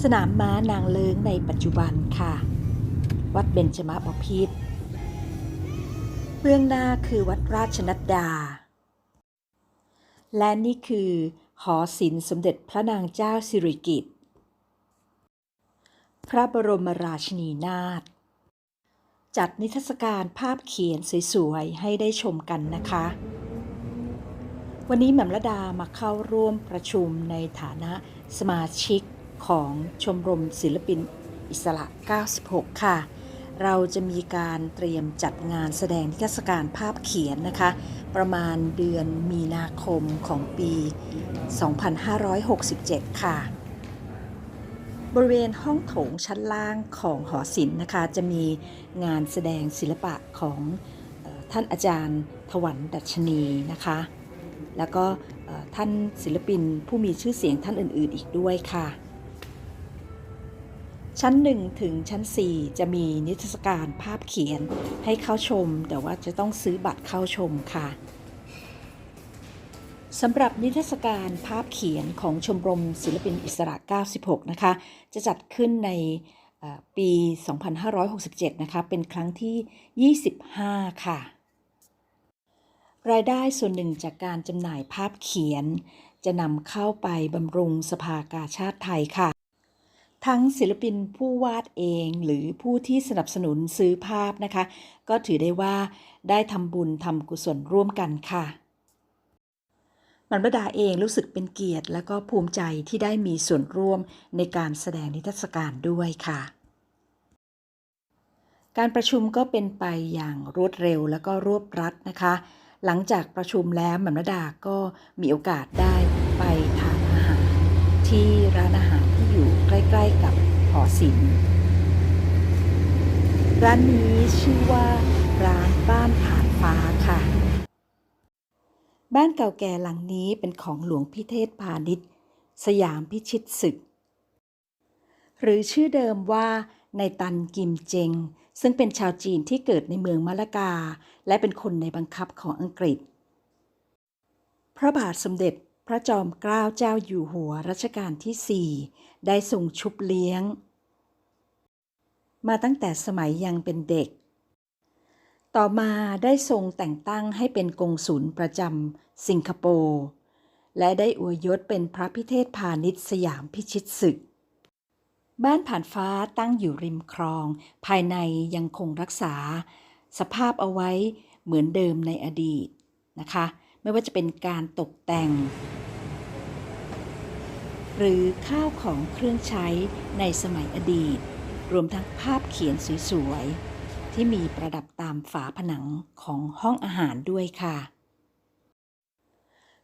สนามม้านางเลิงในปัจจุบันค่ะ วัดเบญจมาบพิตรเบื้องหน้าคือวัดราชนัดดา และนี่คือ หอศิลป์สมเด็จพระนางเจ้าสิริกิติ์พระบรมราชินีนาถจัดนิทรรศการภาพเขียนสวยๆ ให้ได้ชมกันนะคะ วันนี้แหม่มระดามาเข้าร่วมประชุมในฐานะสมาชิก ของชมรมศิลปินอิสระ 96 ค่ะ เราจะมีการเตรียมจัดงานแสดงนิทรรศการภาพเขียนนะคะ ประมาณเดือนมีนาคมของปี 2567 ค่ะ บริเวณห้องโถงชั้นล่างของหอศิลป์นะคะ จะมีงานแสดงศิลปะของท่านอาจารย์ถวันดัชนีนะคะ แล้วก็ท่านศิลปินผู้มีชื่อเสียงท่านอื่น ๆ อีกด้วยค่ะ ชั้น 1 ถึงชั้น 4 จะมีนิทรรศการภาพเขียนให้เข้าชม แต่ว่าจะต้องซื้อบัตรเข้าชมค่ะสำหรับนิทรรศการภาพเขียนของชมรมศิลปินอิสระ 96 นะคะ จะจัดขึ้นในเอ่อปี 2567 นะคะ เป็นครั้งที่ 25 ค่ะ รายได้ส่วนหนึ่งจากการจำหน่ายภาพเขียน จะนำเข้าไปบำรุงสภากาชาติไทยค่ะ ทั้งศิลปินผู้วาดเองหรือผู้ที่สนับสนุนซื้อภาพนะคะ ก็ถือได้ว่าได้ทำบุญทำกุศลร่วมกันค่ะมันประดาเองรู้สึกเป็นเกียรติ และก็ภูมิใจที่ได้มีส่วนร่วมในการแสดงนิทรรศการด้วยค่ะ การประชุมก็เป็นไปอย่างรวดเร็วและก็รวบรัดนะคะ หลังจากประชุมแล้วแหม่มระดาก็มีโอกาสได้ไปทานอาหารที่ร้านอาหารที่อยู่ใกล้ ๆ กับิลร้านนี้ชื่อว่าร้านบ้านผ่านฟ้าค่ะ บ้านเก่าแก่หลังนี้เป็นของหลวงพิเทศพาณิชย์ สยามพิชิตศึก หรือชื่อเดิมว่าในตันกิมเจง ซึ่งเป็นชาวจีนที่เกิดในเมืองมะละกา และเป็นคนในบังคับของอังกฤษ พระบาทสมเด็จพระจอมเกล้าเจ้าอยู่หัวรัชกาลที่4ได้ทรงชุบเลี้ยง มาตั้งแต่สมัยยังเป็นเด็ก ต่อมาได้ทรงแต่งตั้งให้เป็นกงสุลประจำสิงคโปร์และได้อวยยศเป็นพระพิเทศพาณิชย์สยามพิชิตศึก บ้านผ่านฟ้าตั้งอยู่ริมคลอง ภายในยังคงรักษา สภาพเอาไว้เหมือนเดิมในอดีตนะคะ ไม่ว่าจะเป็นการตกแต่ง หรือข้าวของเครื่องใช้ในสมัยอดีต รวมทั้งภาพเขียนสวยๆ ที่มีประดับตามฝาผนังของห้องอาหารด้วยค่ะ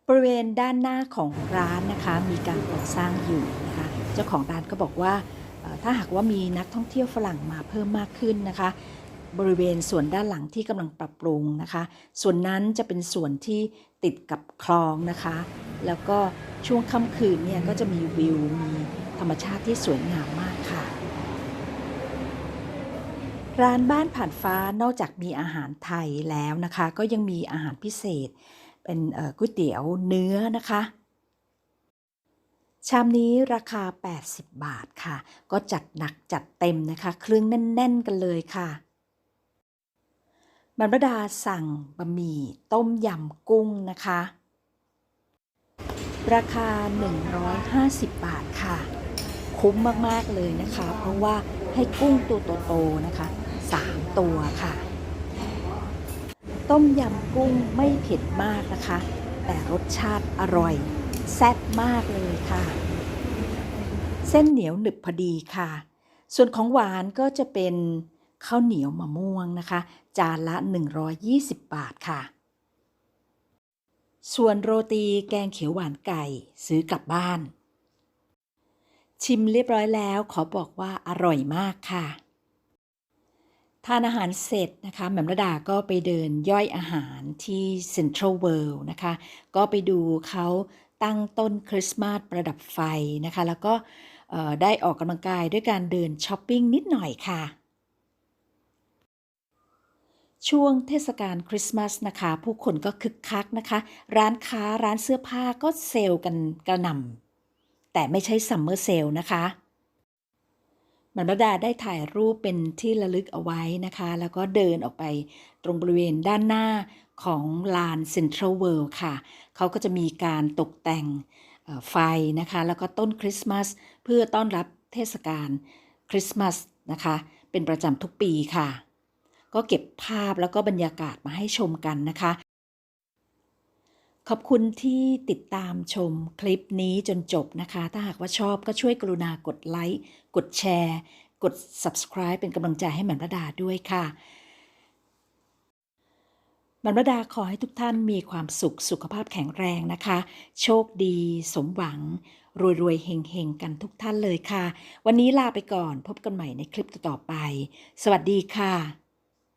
บริเวณด้านหน้าของร้านนะคะ มีการก่อสร้างอยู่นะคะ เจ้าของร้านก็บอกว่าถ้าหากว่ามีนักท่องเที่ยวฝรั่งมาเพิ่มมากขึ้นนะคะ บริเวณส่วนด้านหลังที่กำลังปรับปรุงนะคะ ส่วนนั้นจะเป็นส่วนที่ติดกับคลองนะคะ แล้วก็ช่วงค่ำคืนเนี่ยก็จะมีวิวมีธรรมชาติที่สวยงามมากค่ะ ร้านบ้านผ่านฟ้านอกจากมีอาหารไทยแล้วนะคะ ก็ยังมีอาหารพิเศษ เป็นก๋วยเตี๋ยวเนื้อนะคะ ชามนี้ราคา 80 บาทค่ะ ก็จัดหนักจัดเต็มนะคะ เครื่องแน่น ๆ กันเลยค่ะบรรพดาสั่งบะหมี่ต้มยำกุ้งนะคะ ราคา 150 บาทค่ะ คุ้มมาก ๆ เลยนะคะ เพราะว่าให้กุ้งตัวโตๆนะคะ 3 ตัวค่ะ ต้มยำกุ้งไม่เผ็ดมากนะคะ แต่รสชาติอร่อย แซ่บมากเลยค่ะ เส้นเหนียวหนึบพอดีค่ะ ส่วนของหวานก็จะเป็นข้าวเหนียวมะม่วงนะคะ จานละ 120 บาทค่ะ ส่วนโรตีแกงเขียวหวานไก่ซื้อกลับบ้าน ชิมเรียบร้อยแล้วขอบอกว่าอร่อยมากค่ะ ทานอาหารเสร็จนะคะแหม่มระดาก็ไปเดินย่อยอาหารที่เซ็นทรัลเวิลด์นะคะ ก็ไปดูเขาตั้งต้นคริสต์มาสประดับไฟนะคะ แล้วก็ได้ออกกำลังกายด้วยการเดินช้อปปิ้งนิดหน่อยค่ะ ช่วงเทศกาลคริสต์มาสนะคะ ผู้คนก็คึกคักนะคะ ร้านค้าร้านเสื้อผ้าก็เซลล์กันกระหน่ำแต่ไม่ใช่ซัมเมอร์เซลล์นะคะ มันรดาได้ถ่ายรูปเป็นที่ระลึกเอาไว้นะคะ แล้วก็เดินออกไปตรงบริเวณด้านหน้าของลานเซ็นทรัลเวิลด์ค่ะ เขาก็จะมีการตกแต่งไฟนะคะ แล้วก็ต้นคริสต์มาสเพื่อต้อนรับเทศกาลคริสต์มาสนะคะ เป็นประจำทุกปีค่ะ ก็เก็บภาพแล้วก็บรรยากาศมาให้ชมกันนะคะ ขอบคุณที่ติดตามชมคลิปนี้จนจบนะคะ ถ้าหากว่าชอบก็ช่วยกรุณากดไลค์กดแชร์ กด subscribe เป็นกำลังใจให้แหม่มระดาด้วยค่ะแหม่มระดาขอให้ทุกท่านมีความสุขสุขภาพแข็งแรงนะคะ โชคดีสมหวัง รวยรวยๆเฮงเฮงๆกันทุกท่านเลยค่ะ วันนี้ลาไปก่อนพบกันใหม่ในคลิปต่อไป สวัสดีค่ะ